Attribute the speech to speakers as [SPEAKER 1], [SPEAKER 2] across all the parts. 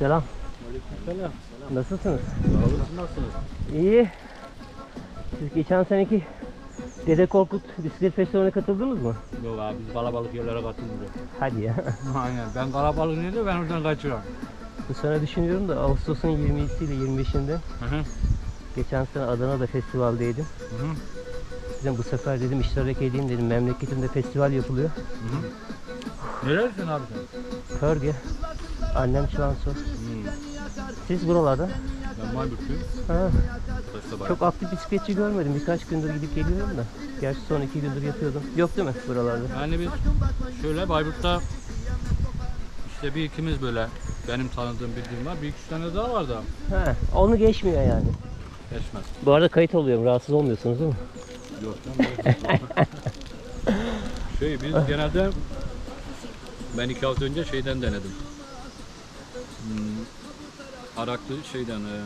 [SPEAKER 1] Selam.
[SPEAKER 2] Selam.
[SPEAKER 1] Nasılsınız?
[SPEAKER 2] Sağ olun. Nasılsınız?
[SPEAKER 1] İyi. Siz geçen seneki Dede Korkut Bisiklet Festivali'ne katıldınız mı?
[SPEAKER 2] Yok abi biz kalabalık yerlere katılmıyoruz.
[SPEAKER 1] Hadi ya.
[SPEAKER 2] Aynen. Ben kalabalık neydi ben oradan kaçıyorum.
[SPEAKER 1] Bu sene düşünüyorum da Ağustos'un 20'si ile 25'inde
[SPEAKER 2] Hı hı.
[SPEAKER 1] geçen sene Adana'da festivaldeydim.
[SPEAKER 2] Hı hı.
[SPEAKER 1] Dedim bu sefer dedim iştirak edeyim dedim. Memleketimde festival yapılıyor.
[SPEAKER 2] Neresin abi sen?
[SPEAKER 1] Körge. Annem Şansu.
[SPEAKER 2] Hı.
[SPEAKER 1] Siz buralarda?
[SPEAKER 2] Ben Mayburtluyum.
[SPEAKER 1] Ha, çok aktif bisikletçi görmedim. Birkaç gündür gidip geliyorum da. Gerçi son iki gündür yapıyordum. Yok değil mi buralarda?
[SPEAKER 2] Yani biz şöyle Bayburt'ta işte bir ikimiz böyle benim tanıdığım bildiğim var. Bir iki tane daha var da
[SPEAKER 1] Ha, onu geçmiyor yani.
[SPEAKER 2] geçmez.
[SPEAKER 1] Bu arada kayıt oluyorum. Rahatsız olmuyorsunuz değil mi?
[SPEAKER 2] Yok şey biz genelde ben iki hafta önce şeyden denedim. Araklı şeyden e,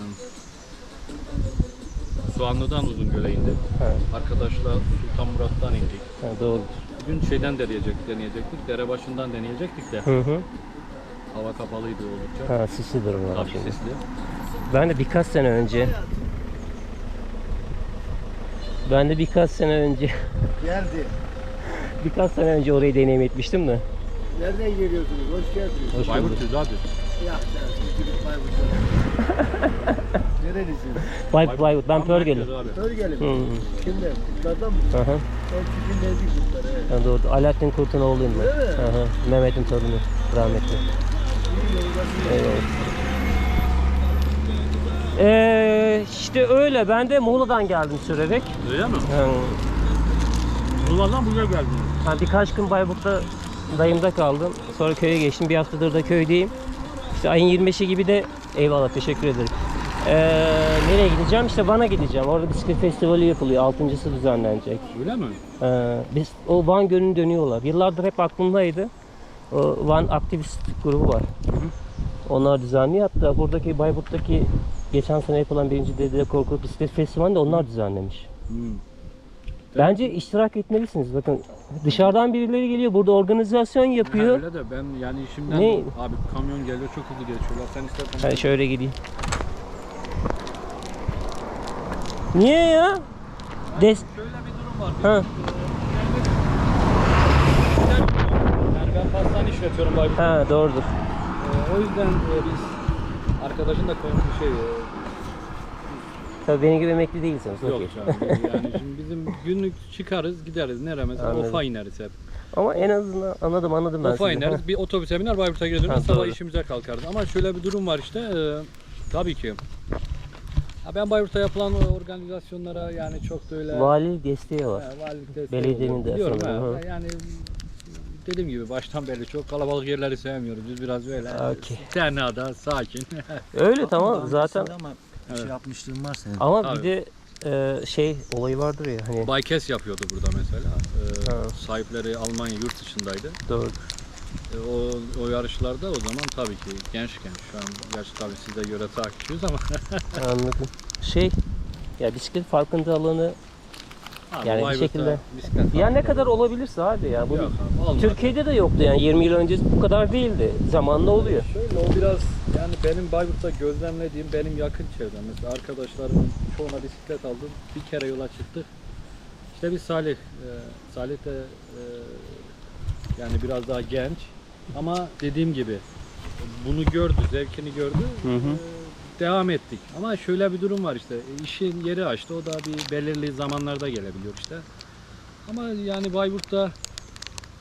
[SPEAKER 2] Soğanlı'dan Uzungöl'e indim.
[SPEAKER 1] Ha,
[SPEAKER 2] Arkadaşla Sultan Murat'tan indik.
[SPEAKER 1] ha doğru.
[SPEAKER 2] Bugün şeyden deneyecek, deneyecektik. Dere başından deneyecektik de
[SPEAKER 1] Hı hı.
[SPEAKER 2] hava kapalıydı oldukça.
[SPEAKER 1] Ha, sisli durumlar
[SPEAKER 2] Tabii
[SPEAKER 1] şimdi.
[SPEAKER 2] sisli.
[SPEAKER 1] Ben de birkaç sene önce ben de birkaç sene önce
[SPEAKER 3] Geldi.
[SPEAKER 1] birkaç sene önce orayı deneyim etmiştim de.
[SPEAKER 3] Nereden geliyorsunuz? Hoş geldiniz.
[SPEAKER 1] Hoş bulduk.
[SPEAKER 2] Bayburtluyuz abi.
[SPEAKER 3] Ya sen gidip Bayburt'a. Nerelisiniz?
[SPEAKER 1] Bay, Bayburt, ben Pörgel'im.
[SPEAKER 2] Abi.
[SPEAKER 3] Örgelim.
[SPEAKER 1] Hı hı.
[SPEAKER 3] Kimden? Kutlardan mı?
[SPEAKER 1] Hı hı.
[SPEAKER 3] Ben Çikin'deydik kutlar. Evet.
[SPEAKER 1] Ben doğru. Alaaddin Kurt'un oğluyum ben.
[SPEAKER 3] Öyle mi?
[SPEAKER 1] Hı hı. Mehmet'in torunu. Rahmetli. Eyvallah. Ee, işte öyle. Ben de Muğla'dan geldim sürerek.
[SPEAKER 2] Öyle mi?
[SPEAKER 1] Yani,
[SPEAKER 2] Buralardan buraya geldiniz.
[SPEAKER 1] ha, birkaç gün Bayburt'ta dayımda kaldım. Sonra köye geçtim. Bir haftadır da köydeyim. İşte ayın 25'i gibi de eyvallah teşekkür ederim. Ee, nereye gideceğim? İşte Van'a gideceğim. Orada bisiklet festivali yapılıyor. Altıncısı düzenlenecek.
[SPEAKER 2] Öyle mi?
[SPEAKER 1] Ee, biz o Van Gölü'nü dönüyorlar. Yıllardır hep aklımdaydı. O Van aktivist grubu var. Onlar düzenliyor. Hatta buradaki Bayburt'taki geçen sene yapılan birinci Dede Korkut Bisiklet Festivali'ni de onlar düzenlemiş.
[SPEAKER 2] Hmm.
[SPEAKER 1] Bence iştirak etmelisiniz. Bakın dışarıdan birileri geliyor. Burada organizasyon
[SPEAKER 2] Ha,
[SPEAKER 1] yapıyor.
[SPEAKER 2] öyle de ben yani işimden
[SPEAKER 1] Ne?
[SPEAKER 2] abi kamyon geliyor çok hızlı geçiyorlar. Sen istersen
[SPEAKER 1] Ben şöyle gideyim. Niye ya? Des
[SPEAKER 2] Şöyle bir durum var.
[SPEAKER 1] ha.
[SPEAKER 2] Yani ben pastane işletiyorum Bayburt'ta.
[SPEAKER 1] ha doğrudur.
[SPEAKER 2] Ee, o yüzden e, biz arkadaşın da koymuş bir şey e,
[SPEAKER 1] Tabii benim gibi emekli değilsiniz.
[SPEAKER 2] yok
[SPEAKER 1] okey.
[SPEAKER 2] canım. Yani şimdi bizim günlük çıkarız gideriz nereye mesela
[SPEAKER 1] Anladım.
[SPEAKER 2] Ofa ineriz hep.
[SPEAKER 1] Ama en azından anladım anladım ben
[SPEAKER 2] Ofa
[SPEAKER 1] sizi.
[SPEAKER 2] ineriz bir otobüse biner Bayburt'a geri döneriz sabah işimize kalkarız. Ama şöyle bir durum var işte e, tabii ki. Ha, ben Bayburt'ta yapılan organizasyonlara yani çok da öyle
[SPEAKER 1] Vali desteği var.
[SPEAKER 2] Ha, valilik desteği
[SPEAKER 1] Belediyenin de
[SPEAKER 2] Biliyorum
[SPEAKER 1] sanırım.
[SPEAKER 2] Yani dediğim gibi baştan beri çok kalabalık yerleri sevmiyoruz. Biz biraz böyle
[SPEAKER 1] Okey.
[SPEAKER 2] tenada, sakin.
[SPEAKER 1] Öyle tamam zaten
[SPEAKER 4] Ama
[SPEAKER 2] Evet.
[SPEAKER 4] şey yapmışlığın var senin.
[SPEAKER 1] ama
[SPEAKER 2] Tabii.
[SPEAKER 1] bir de e, şey olayı vardır ya hani
[SPEAKER 2] Baykes yapıyordu burada mesela. Ee,
[SPEAKER 1] Ha.
[SPEAKER 2] sahipleri Almanya yurt dışındaydı.
[SPEAKER 1] doğru.
[SPEAKER 2] Ee, o, o yarışlarda o zaman tabii ki gençken şu an gerçi tabii size göre takipçiyiz ama
[SPEAKER 1] Anladım. Şey ya bisiklet farkındalığını
[SPEAKER 2] abi
[SPEAKER 1] Yani bir şekilde- ya ne kadar olabilirse abi ya. Bu
[SPEAKER 2] Yok abi.
[SPEAKER 1] Türkiye'de de yoktu yani 20 yıl önce bu kadar değildi. Zamanla oluyor.
[SPEAKER 2] Şöyle o biraz yani benim Bayburt'ta gözlemlediğim benim yakın çevrem. Mesela arkadaşlarımın çoğuna bisiklet aldım. Bir kere yola çıktık. İşte bir Salih. e, Salih de e, yani biraz daha genç. Ama dediğim gibi bunu gördü, zevkini gördü.
[SPEAKER 1] Hı hı.
[SPEAKER 2] e, devam ettik. Ama şöyle bir durum var işte. e, işin yeri açtı. O da bir belirli zamanlarda gelebiliyor işte. Ama yani Bayburt'ta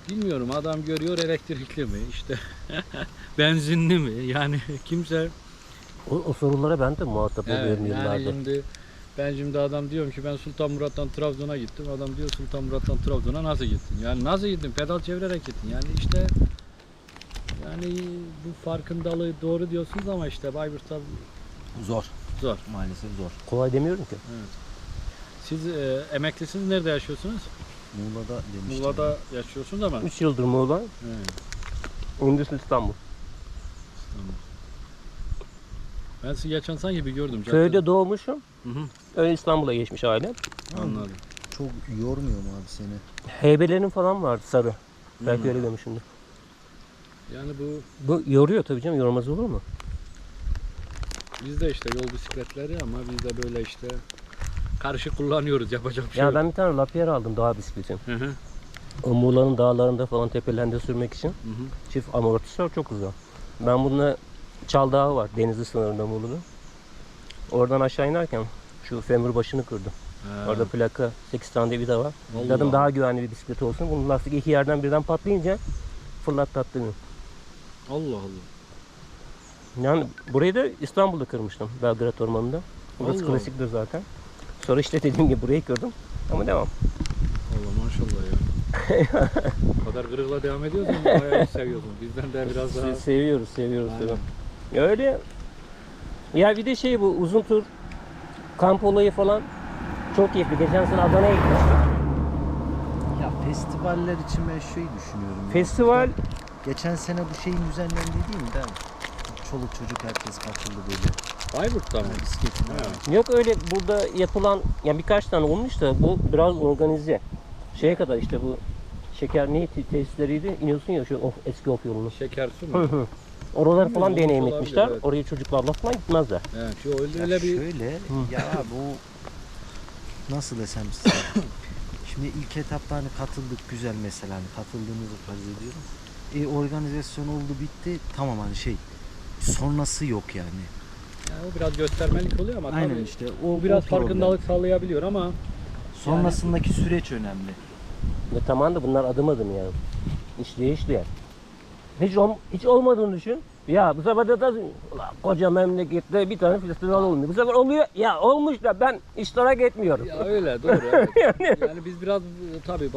[SPEAKER 2] bilmiyorum adam görüyor elektrikli mi işte benzinli mi yani kimse
[SPEAKER 1] O, o sorulara ben de muhatap
[SPEAKER 2] Evet,
[SPEAKER 1] oluyorum
[SPEAKER 2] yani
[SPEAKER 1] yıllardır.
[SPEAKER 2] şimdi ben şimdi adam diyorum ki ben Sultan Murat'tan Trabzon'a gittim. Adam diyor Sultan Murat'tan Trabzon'a nasıl gittin? Yani nasıl gittin? Pedal çevirerek gittin. Yani işte yani bu farkındalığı doğru diyorsunuz ama işte Bayburt'ta
[SPEAKER 4] Zor.
[SPEAKER 2] zor.
[SPEAKER 4] Maalesef zor.
[SPEAKER 1] Kolay demiyorum ki.
[SPEAKER 2] Siz e, emeklisiniz nerede yaşıyorsunuz?
[SPEAKER 4] Muğla'da demiştim.
[SPEAKER 2] Muğla'da yaşıyorsunuz ama.
[SPEAKER 1] 3 yıldır Muğla,
[SPEAKER 2] Evet.
[SPEAKER 1] öncesi İstanbul.
[SPEAKER 2] Ben sizi geçen sanki bir gördüm.
[SPEAKER 1] Köyde doğmuşum.
[SPEAKER 2] Hı hı,
[SPEAKER 1] Öyle İstanbul'a geçmiş ailem.
[SPEAKER 2] anladım.
[SPEAKER 4] Çok yormuyor mu abi seni?
[SPEAKER 1] Heybelerin falan vardı sarı. Belki
[SPEAKER 2] Hı.
[SPEAKER 1] öyle görmüşsündür.
[SPEAKER 2] Yani bu
[SPEAKER 1] Bu yoruyor tabii canım. Yormaz olur mu?
[SPEAKER 2] Bizde işte yol bisikletleri ama biz de böyle işte karışık kullanıyoruz yapacak bir şey
[SPEAKER 1] Ya
[SPEAKER 2] yok.
[SPEAKER 1] ben bir tane Lapierre aldım dağ bisikleti.
[SPEAKER 2] Hı hı.
[SPEAKER 1] O Muğla'nın dağlarında falan tepelerinde sürmek için.
[SPEAKER 2] Hı hı.
[SPEAKER 1] Çift amortisör çok güzel. Ben bununla Çal Dağı var denizli sınırında Muğla'da. Oradan aşağı inerken şu femur başını kırdım.
[SPEAKER 2] Ha.
[SPEAKER 1] Orada plaka 8 tane de vida var.
[SPEAKER 2] Allah.
[SPEAKER 1] Dedim daha güvenli bir bisiklet olsun. Bunun lastik iki yerden birden patlayınca fırlattı attı beni.
[SPEAKER 2] Allah Allah.
[SPEAKER 1] Yani burayı da İstanbul'da kırmıştım. Belgrad Ormanı'nda. Burası
[SPEAKER 2] Allah.
[SPEAKER 1] klasiktir zaten. Sonra işte dediğim gibi burayı kırdım. Ama devam.
[SPEAKER 2] Allah maşallah ya. o kadar kırıkla devam ediyorsun bayağı seviyorsun. Bizden de biraz daha
[SPEAKER 1] Se- seviyoruz, seviyoruz.
[SPEAKER 2] Aynen.
[SPEAKER 1] Ya öyle. Ya bir de şey bu uzun tur kamp olayı falan çok keyifli. Geçen sene Adana'ya gitmiştik.
[SPEAKER 4] Ya festivaller için ben şey düşünüyorum. ya.
[SPEAKER 1] Festival
[SPEAKER 4] Geçen sene bu şeyin düzenlendiği değil mi? Değil mi? Çoluk çocuk herkes katıldı böyle.
[SPEAKER 2] Bayburt'ta mı?
[SPEAKER 4] Yani bisikletin.
[SPEAKER 2] Ha.
[SPEAKER 1] yok öyle burada yapılan ya birkaç tane olmuş da bu biraz organize. Şeye kadar işte bu şeker ne te- tesisleriydi? İniyorsun ya şu of, eski of yolunu.
[SPEAKER 2] Şeker su
[SPEAKER 1] Hı
[SPEAKER 2] mu?
[SPEAKER 1] hı.
[SPEAKER 2] Hı,
[SPEAKER 1] falan
[SPEAKER 2] olmuş
[SPEAKER 1] deneyimletmişler.
[SPEAKER 2] olabilir, evet.
[SPEAKER 1] Oraya çocuklarla falan gitmezler.
[SPEAKER 2] Evet, şu öyle, öyle bir
[SPEAKER 4] Şöyle ya bu nasıl desem size. Şimdi ilk etapta hani katıldık güzel mesela hani katıldığımızı farz ediyorum. E, organizasyon oldu bitti tamam hani şey sonrası yok yani.
[SPEAKER 2] yani o biraz göstermelik oluyor ama
[SPEAKER 4] Aynen
[SPEAKER 2] tabii
[SPEAKER 4] işte
[SPEAKER 2] o biraz
[SPEAKER 4] o problem.
[SPEAKER 2] farkındalık sağlayabiliyor ama
[SPEAKER 4] Sonrasındaki süreç önemli.
[SPEAKER 1] Ve tamam da bunlar adım adım yani. İşleye işleye. Hiç, ol- hiç olmadığını düşün. Ya bu sefer de dersin, "Ulan koca memlekette bir tane festival olmuyor. Bu sefer oluyor. Ya olmuş da ben iştirak etmiyorum.
[SPEAKER 2] ya öyle doğru evet. yani biz biraz tabii